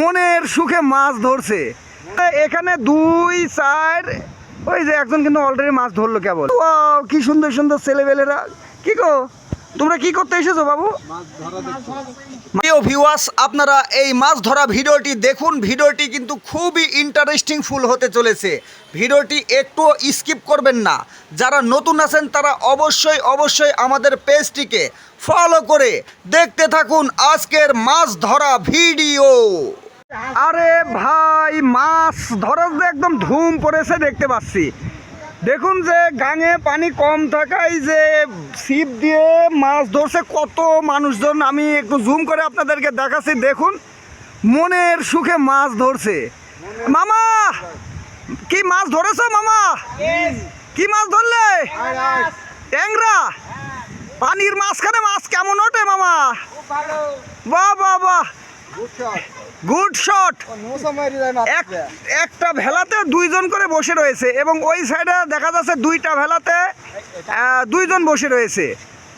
মনের সুখে মাছ ধরছে। এখানে দুই, চার, ওই যে একজন কিন্তু অলরেডি মাছ ধরলো কেবল। কি সুন্দর সুন্দর ছেলেবেলেরা। কি গো? তোমরা কি করতে এসেছ বাবু? প্রিয় ভিউয়ার্স আপনারা এই মাছ ধরা ভিডিওটি দেখুন। ভিডিওটি কিন্তু খুবই ইন্টারেস্টিং ফুল হতে চলেছে। ভিডিওটি একটু স্কিপ করবেন না। যারা নতুন আছেন, তারা অবশ্যই অবশ্যই আমাদের পেজটিকে ফলো করে দেখতে থাকুন আজকের মাছ ধরা ভিডিও আরে ভাই, মাছ ধরার যে একদম ধুম পড়েছে দেখতে পাচ্ছি। দেখুন যে গাঙে পানি কম থাকায় যে ছিপ দিয়ে মাছ ধরছে কত মানুষজন। আমি একটু জুম করে আপনাদেরকে দেখাচ্ছি, দেখুন, মনের সুখে মাছ ধরছে। মামা, কি মাছ ধরেছো মামা? কি মাছ ধরলে? ট্যাংরা। পানির মাঝখানে মাছ কেমন ওঠে মামা? বাহ বাহ বাহ। গুড শট এক একটা ভেলাতে দুইজন করে বসে রয়েছে এবং ওই সাইডে দেখা যাচ্ছে দুইটা ভেলাতে দুইজন বসে রয়েছে।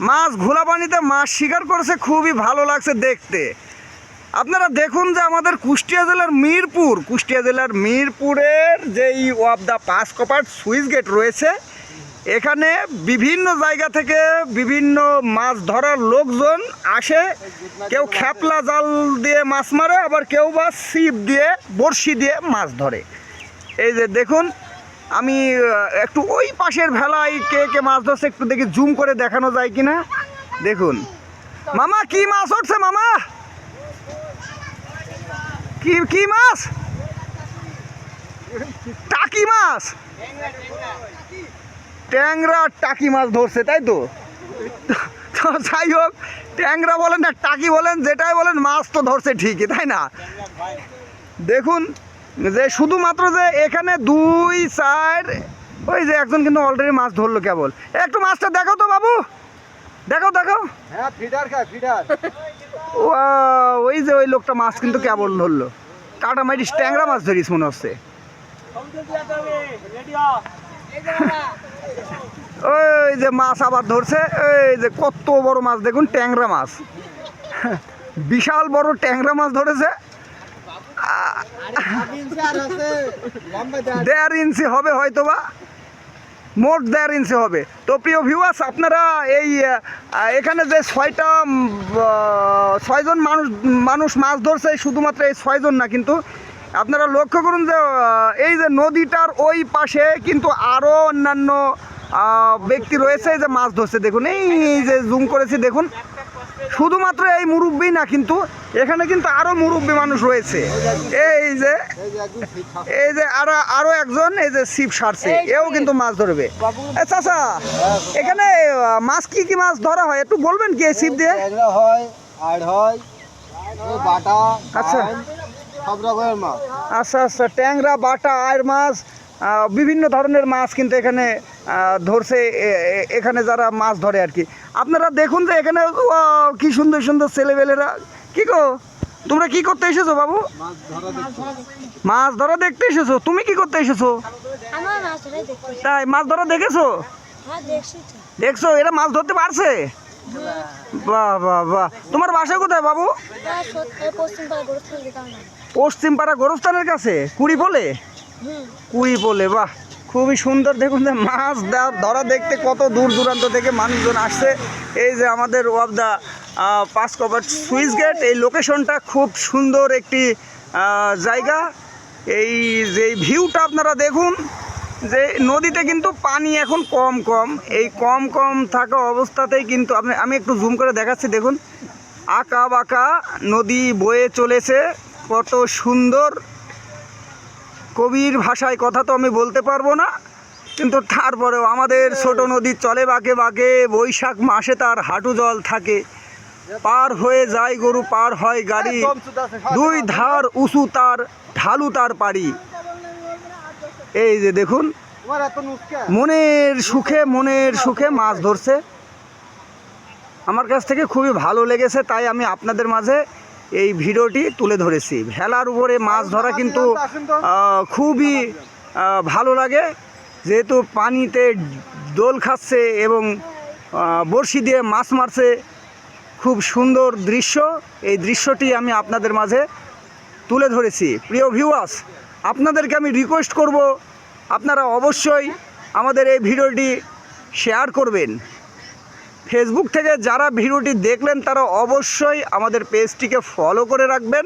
মাছ ঘোলা পানিতে মাছ শিকার করেছে খুবই ভালো লাগছে দেখতে। আপনারা দেখুন যে আমাদের কুষ্টিয়া জেলার মিরপুর কুষ্টিয়া জেলার মিরপুরের যেই off the pass copper switch gate রয়েছে এখানে বিভিন্ন জায়গা থেকে বিভিন্ন মাছ ধরার লোকজন আসে। কেউ খ্যাপলা জাল দিয়ে মাছ মারে, আবার কেউ বা ছিপ দিয়ে, বড়শি দিয়ে মাছ ধরে। এই যে দেখুন, আমি একটু ওই পাশের ভেলায় কে কে মাছ ধরছে একটু দেখি, জুম করে দেখানো যায় কিনা। দেখুন। মামা, কি মাছ উঠছে মামা? কি কি মাছ? টাকি মাছ? ট্যাংরা টাকি মাছ ধরছে তাই তো? তো যাই হোক ট্যাংরা বলেন না টাকি বলেন যেটাই বলেন মাছ তো ধরছে ঠিকই তাই না? দেখুন যে শুধুমাত্র যে এখানে দুই চার ওই যে একজন কিন্তু অলরেডি মাছ ধরলো কেবল। একটু মাছটা দেখো তো বাবু। দেখো দেখো। হ্যাঁ ফিডার খায় ফিডার। ও ওই যে ওই লোকটা মাছ কিন্তু কেবল ধরলো। কাটা মাইটিস ট্যাংরা মাছ ধরিস মনে হচ্ছে। ওই যে মাছ আবার ধরছে, এই যে কত বড় মাছ, দেখুন ট্যাংরা মাছ। বিশাল বড় ট্যাংরা মাছ ধরেছে। দেড় ইঞ্চি হবে হয়তো বা মোট দেড় ইঞ্চি হবে। তো প্রিয় ভিউয়ার্স আপনারা এই এখানে যে ছয়টা ছয়জন মানুষ মানুষ মাছ ধরছে শুধুমাত্র এই ছয়জন না, কিন্তু আপনারা লক্ষ্য করুন যে এই যে নদীটার ওই পাশে কিন্তু আরও অন্যান্য ব্যক্তি রয়েছে যে মাছ ধরছে। দেখুন এই যে জুম করেছি দেখুন। শুধুমাত্র এই মুরব্বী না কিন্তু এখানে কিন্তু আরও মুরব্বী মানুষ রয়েছে। এই যে এই যে আরও আরও একজন এই যে সিপ সারছে এও কিন্তু মাছ ধরবে। চাচা এখানে মাছ কি কি মাছ ধরা হয়? একটু বলবেন কি এই ছিপ দিয়ে? হয় আর হয় বাটা আচ্ছা। আচ্ছা আচ্ছা ট্যাংরা বাটা আয়ের মাছ বিভিন্ন ধরনের মাছ কিন্তু এখানে ধরছে এখানে যারা মাছ ধরে আর কি। আপনারা দেখুন যে এখানে কি সুন্দর সুন্দর ছেলেবেলেরা। কি গো? তোমরা কি করতে এসেছ বাবু? মাছ ধরা দেখতে। মাছ ধরা দেখতে এসেছ? তুমি কি করতে এসেছ? আমার মাছ ধরে দেখতে তাই মাছ ধরা দেখেছ? হ্যাঁ দেখছি এরা মাছ ধরতে পারছে? বাহ বাহ বাহ। তোমার বাসা কোথায় বাবু? হ্যাঁ সত্যি পশ্চিম পাড়া গোরস্থান দিতাম না পশ্চিম পাড়া গোরস্থানের কাছে? কুড়ি বলে? কুড়ি বলে বাহ! খুবই সুন্দর। দেখুন যে মাছ ধরা দেখতে কত দূর দূরান্ত থেকে মানুষজন আসছে। এই যে আমাদের wave the pass cover switch gate এই লোকেশনটা খুব সুন্দর একটি জায়গা। এই যে ভিউটা আপনারা দেখুন যে নদীতে কিন্তু পানি এখন কম কম। এই কম কম থাকা অবস্থাতেই কিন্তু আপনি আমি একটু জুম করে দেখাচ্ছি দেখুন। আঁকা বাঁকা নদী বয়ে চলেছে। কত সুন্দর কবির ভাষায় কথা তো আমি বলতে পারব না, কিন্তু তারপরেও আমাদের ছোট নদী চলে বাঁকে বাঁকে বৈশাখ মাসে তার হাঁটু জল থাকে। পার হয়ে যায় গরু, পার হয় গাড়ি। দুই ধার উঁচু তার, ঢালু তার পাড়ি। এই যে দেখুন, মনের সুখে মনের সুখে মাছ ধরছে। আমার কাছ থেকে খুবই ভালো লেগেছে, তাই আমি আপনাদের মাঝে এই ভিডিওটি তুলে ধরেছি। ভেলার উপরে মাছ ধরা কিন্তু খুবই ভালো লাগে। যেহেতু পানিতে দোল খাচ্ছে এবং বড়শি দিয়ে মাছ মারছে, খুব সুন্দর দৃশ্য। এই দৃশ্যটি আমি আপনাদের মাঝে তুলে ধরেছি। প্রিয় ভিউয়ার্স আপনাদেরকে আমি রিকোয়েস্ট করব, আপনারা অবশ্যই আমাদের এই ভিডিওটি শেয়ার করবেন। ফেসবুক থেকে যারা ভিডিওটি দেখলেন, তারা অবশ্যই আমাদের পেজটিকে ফলো করে রাখবেন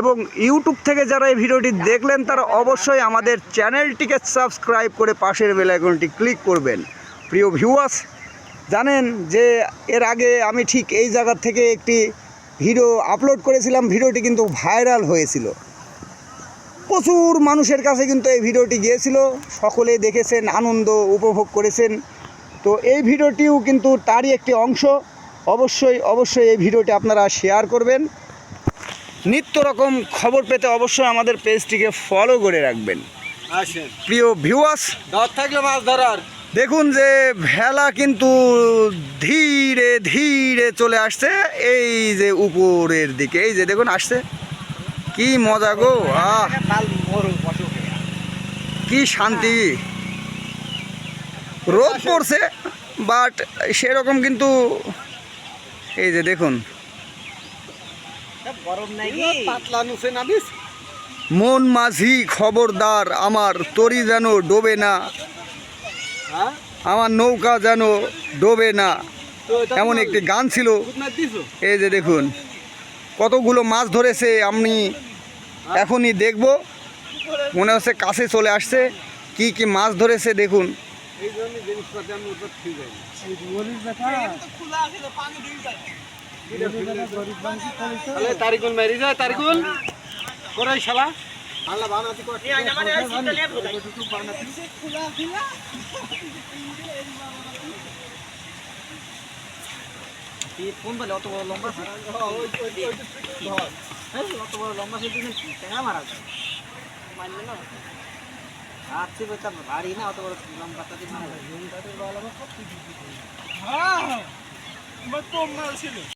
এবং ইউটিউব থেকে যারা এই ভিডিওটি দেখলেন, তারা অবশ্যই আমাদের চ্যানেলটিকে সাবস্ক্রাইব করে পাশের বেল আইকনটি ক্লিক করবেন। প্রিয় ভিউয়ার্স জানেন যে এর আগে আমি ঠিক এই জায়গার থেকে একটি ভিডিও আপলোড করেছিলাম, ভিডিওটি কিন্তু ভাইরাল হয়েছিল। প্রচুর মানুষের কাছে কিন্তু এই ভিডিওটি গিয়েছিল সকলে দেখেছেন, আনন্দ উপভোগ করেছেন। তো এই ভিডিওটিও কিন্তু তারই একটি অংশ। অবশ্যই অবশ্যই এই ভিডিওটি আপনারা শেয়ার করবেন। নিত্য রকম খবর পেতে অবশ্যই আমাদের পেজটিকে ফলো করে রাখবেন। প্রিয় ভিউয়ার্স ডর থাকলে মাছ ধরার। দেখুন যে ভেলা কিন্তু ধীরে ধীরে চলে আসছে। এই যে উপরের দিকে এই যে দেখুন আসছে। কি মজা গো আহ! কি শান্তি। রোদ পড়ছে বাট সেরকম কিন্তু এই যে দেখুন। মন মাঝি খবরদার, আমার তরি যেন ডোবে না। আমার নৌকা যেন ডোবে না। এমন একটি গান ছিল। এই যে দেখুন, কতগুলো মাছ ধরেছে আমি এখনই দেখব। মনে হচ্ছে কাছে চলে আসছে। কি কি মাছ ধরেছে দেখুন। এই জন্য জিনিসপাতি আমি উপর ঠিক যাই তাহলে তারিকুল মেরি যায় তারিকুল করাই শালা আল্লাহ বানাতি কর ফোন বলে অত বড় লম্বা আছে হ্যাঁ, অত বড় লম্বা আছে তুমি মারা যায় মারলে না আছি বলতে বাড়ি না অত বড় লম্বা তাদের মারা যায়